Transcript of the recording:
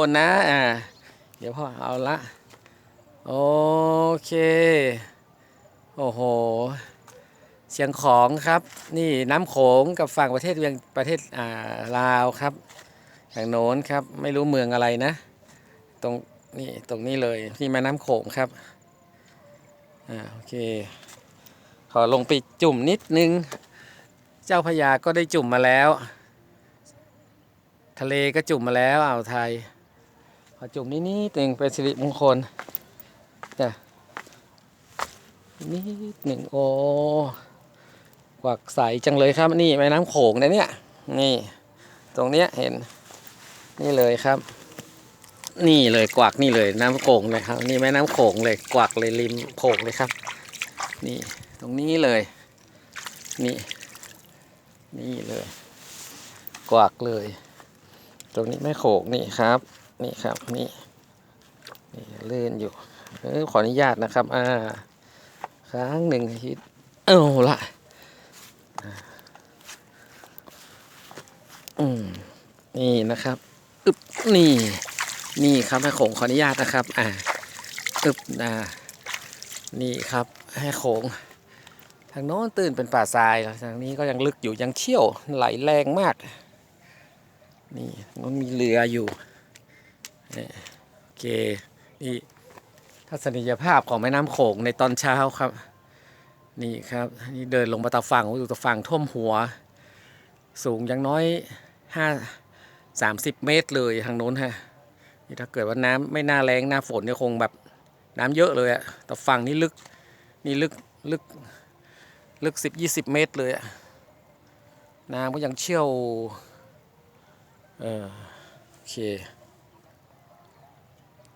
บนนะอ่าเดี๋ยวพ่อเอาละโอเค โอ้โหเชียงของครับ นี่น้ำโขงกับฝั่งประเทศเวียงประเทศอ่าลาวครับทางโน้นครับไม่รู้เมืองอะไรนะ ตรงนี่ตรงนี้เลยนี่แม่น้ำโขงครับอ่าโอเค ขอลงไปจุ่มนิดนึง เจ้าพระยาก็ได้จุ่มมาแล้ว ทะเลก็จุ่มมาแล้วอ่าวไทย จุ่มนิดนิดหนึ่งเป็นสิริมงคลจ้ะนิดหนึ่งโอ้กวักใสจังเลยครับ นี่แม่น้ำโขงนะเนี่ย นี่ ตรงเนี้ยเห็น นี่เลยครับ นี่เลยกวักนี่เลยน้ำโขงเลยครับ นี่แม่น้ำโขงเลยกวักเลยริมโขงเลยครับ นี่ตรงนี้เลย นี่ นี่เลย กวักเลย ตรงนี้แม่โขงนี่ครับ นี่ครับนี่นี่ลื่นอยู่เออขออนุญาตนะครับ อ่า ครั้งหนึ่งฮิตเอาละอืมนี่นะครับอึบนี่ นี่ครับแม่โขงขออนุญาตนะครับ อ่าอึบอ่านี่ครับแม่โขงทางโน้นตื่นเป็นป่าทรายแล้วทางนี้ก็ยังลึกอยู่ยังเชี่ยวไหลแรงมาก นี่มันมีเรืออยู่ นี่โอเคนี่ทัศนียภาพของแม่น้ำโขงในตอนเช้าครับ นี่ครับนี่เดินลงมาตาฝั่งอยู่ตาฝั่งท่วมหัว สูงอย่างน้อยห้าสามสิบเมตรเลยทางโน้นฮะนี่ถ้าเกิดว่าน้ำไม่น่าแรงหน้าฝนเนี่ยคงแบบน้ำเยอะเลยอะแต่ฝั่งนี้ลึกนี่ลึกลึกลึกสิบยี่สิบเมตรเลยอะน้ำก็ยังเชี่ยว เออโอเค